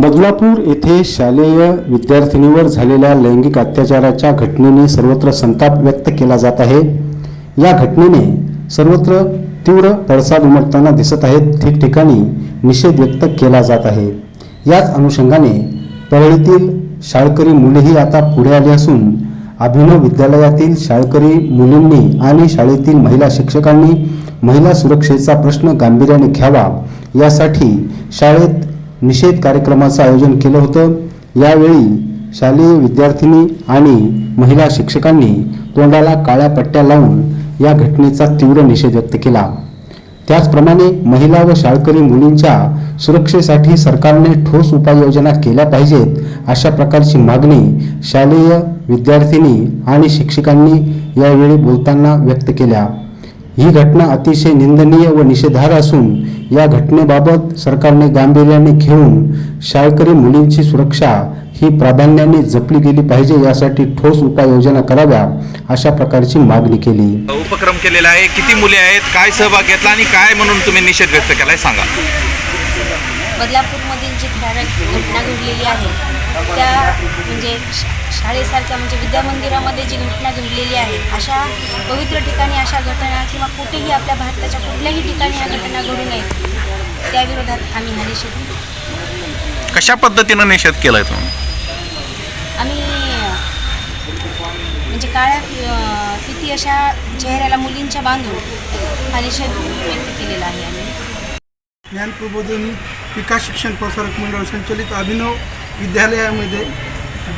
बदलापूर येथे शालेय विद्यार्थिनीवर झालेल्या लैंगिक अत्याचाराच्या घटनेने सर्वत्र संताप व्यक्त केला जात आहे. या घटनेने सर्वत्र तीव्र पडसाद उमटताना दिसत आहेत. ठिकठिकाणी निषेध व्यक्त केला जात आहे. याच अनुषंगाने परळीतील शाळकरी मुलेही आता पुढे आली असून अभिनव विद्यालयातील शाळकरी मुलींनी आणि शाळेतील महिला शिक्षकांनी महिला सुरक्षेचा प्रश्न गांभीर्याने घ्यावा यासाठी शाळेत निषेध कार्यक्रमाचं आयोजन केलं होतं. यावेळी शालेय विद्यार्थिनी आणि महिला शिक्षकांनी तोंडाला काळ्या पट्ट्या लावून या घटनेचा तीव्र निषेध व्यक्त केला. त्याचप्रमाणे महिला व शाळकरी मुलींच्या सुरक्षेसाठी सरकारने ठोस उपाययोजना केल्या पाहिजेत अशा प्रकारची मागणी शालेय विद्यार्थिनी आणि शिक्षकांनी यावेळी बोलताना व्यक्त केल्या. ही घटना अतिशय निंदनीय व निषेधार्ह असून या घटनेबाबत सरकारने गांभीर्याने घेऊन शाळकरी मुलींची सुरक्षा ही प्राधान्याने जपली गेली पाहिजे यासाठी ठोस उपाययोजना कराव्या अशा प्रकारची मागणी केली. उपक्रम केलेला आहे. किती मुले आहेत? काय सहभाग घेतला आणि काय म्हणून तुम्ही निषेध व्यक्त केलाय सांगा. बदलापूरमधील जी घटना घडलेली आहे त्या म्हणजे शाळेसारख्या म्हणजे विद्यामंदिरामध्ये जी घटना घडलेली आहे अशा पवित्र ठिकाणी अशा घटना किंवा कुठेही आपल्या भारताच्या कुठल्याही ठिकाणी ह्या घटना घडू नयेत त्याविरोधात आम्ही हा निषेध कशा पद्धतीनं निषेध केलाय तुम्ही? आम्ही म्हणजे काळ्या फिती अशा चेहऱ्याला मुलींच्या बांधून हा निषेध व्यक्त केलेला आहे आम्ही. ज्ञान प्रबोधिनी विकास शिक्षण प्रसारक मंडळ संचलित अभिनव विद्यालयामध्ये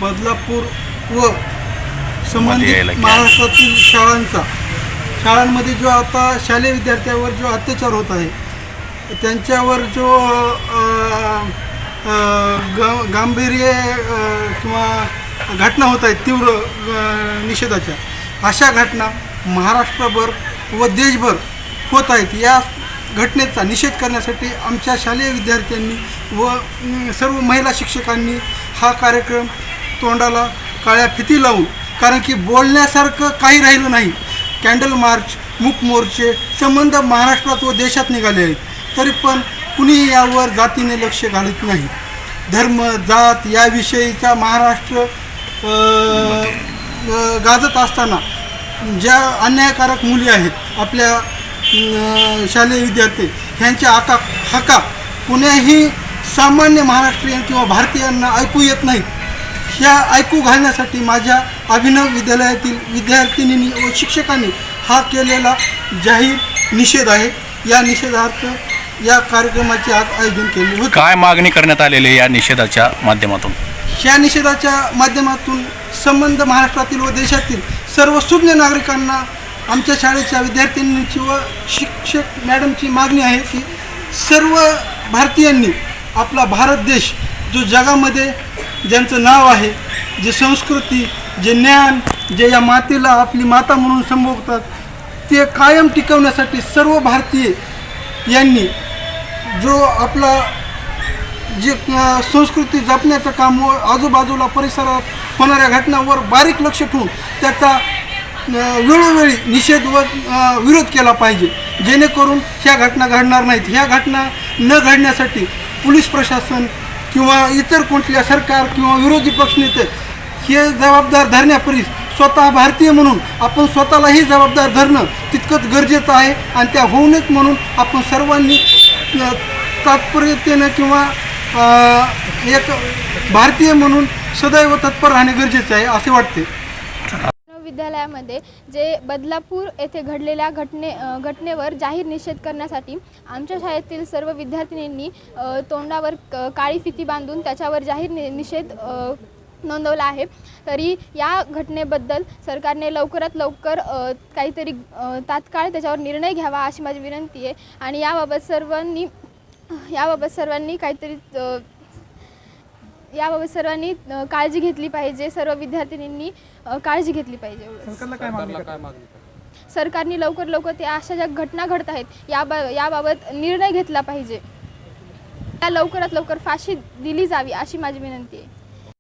बदलापूर व संबंधित. महाराष्ट्रातील शाळांचा शाळांमध्ये जो आता शालेय विद्यार्थ्यावर जो अत्याचार होत आहे त्यांच्यावर जो ग गांभीर्य किंवा घटना होत आहेत तीव्र निषेधाच्या अशा घटना महाराष्ट्रभर व देशभर होत आहेत या घटनेचा निषेध करण्यासाठी आमच्या शालेय विद्यार्थ्यांनी व सर्व महिला शिक्षकांनी हा कार्यक्रम तोंडाला काळ्या फिती लावून कारण की बोलण्यासारखं काही राहिलं नाही. कॅन्डल मार्च मूक मोर्चे संबंध महाराष्ट्रात व देशात निघाले आहेत. तरी पण कुणी यावर जातीने लक्ष घालत नाही. धर्म जात याविषयीचा महाराष्ट्र गाजत असताना ज्या अन्यायकारक मुली आहेत आपल्या शालेय विद्यार्थी ह्यांच्या आका हका कुण्याही सामान्य महाराष्ट्रीयन किंवा भारतीयांना ऐकू येत नाहीत. ह्या ऐकू घालण्यासाठी माझ्या अभिनव विद्यालयातील विद्यार्थिनींनी व शिक्षकांनी हा केलेला जाहीर निषेध आहे. या निषेधार्थ या कार्यक्रमाचे आज आयोजन केले होते. काय मागणी करण्यात आलेली आहे या निषेधाच्या माध्यमातून? ह्या निषेधाच्या माध्यमातून संबंध महाराष्ट्रातील व देशातील सर्व सुज्ञ नागरिकांना आमच्या शाळेच्या विद्यार्थिनींची व शिक्षक मॅडमची मागणी आहे की सर्व भारतीयांनी आपला भारत देश जो जगामध्ये ज्यांचं नाव आहे जे संस्कृती जे ज्ञान जे या मातेला आपली माता म्हणून संबोधतात ते कायम टिकवण्यासाठी सर्व भारतीय यांनी जो आपला जे संस्कृती जपण्याचं काम व आजूबाजूला परिसरात होणाऱ्या घटनांवर बारीक लक्ष ठेवून त्याचा वेळोवेळी निषेध व विरोध केला पाहिजे. जेणेकरून ह्या घटना घडणार नाहीत. ह्या घटना न घडण्यासाठी पोलीस प्रशासन किंवा इतर कुठल्या सरकार किंवा विरोधी पक्षनेते हे जबाबदार धरण्यापरीस स्वतः भारतीय म्हणून आपण स्वतःलाही जबाबदार धरणं तितकंच गरजेचं आहे आणि त्या होऊ नयेत म्हणून आपण सर्वांनी तात्पर्यतेनं किंवा एक भारतीय म्हणून सदैव तत्पर राहणे गरजेचे आहे असे वाटते. विद्यालयामध्ये जे बदलापूर येथे घडलेल्या घटने घटनेवर जाहीर निषेध करण्यासाठी आमच्या शाळेतील सर्व विद्यार्थिनींनी तोंडावर काळी फिती बांधून त्याच्यावर जाहीर नि निषेध नोंदवला आहे. तरी या घटनेबद्दल सरकारने लवकरात लवकर काहीतरी तात्काळ त्याच्यावर निर्णय घ्यावा अशी माझी विनंती आहे. आणि याबाबत सर्वांनी याबाबत सर्वांनी काहीतरी याबाबत सर्वांनी काळजी घेतली पाहिजे. सर्व विद्यार्थिनींनी काळजी घेतली पाहिजे. सरकारने लवकर लवकर त्या अशा ज्या घटना घडत आहेत याबा याबाबत निर्णय घेतला पाहिजे. त्या लवकरात लवकर फाशी दिली जावी अशी माझी विनंती आहे.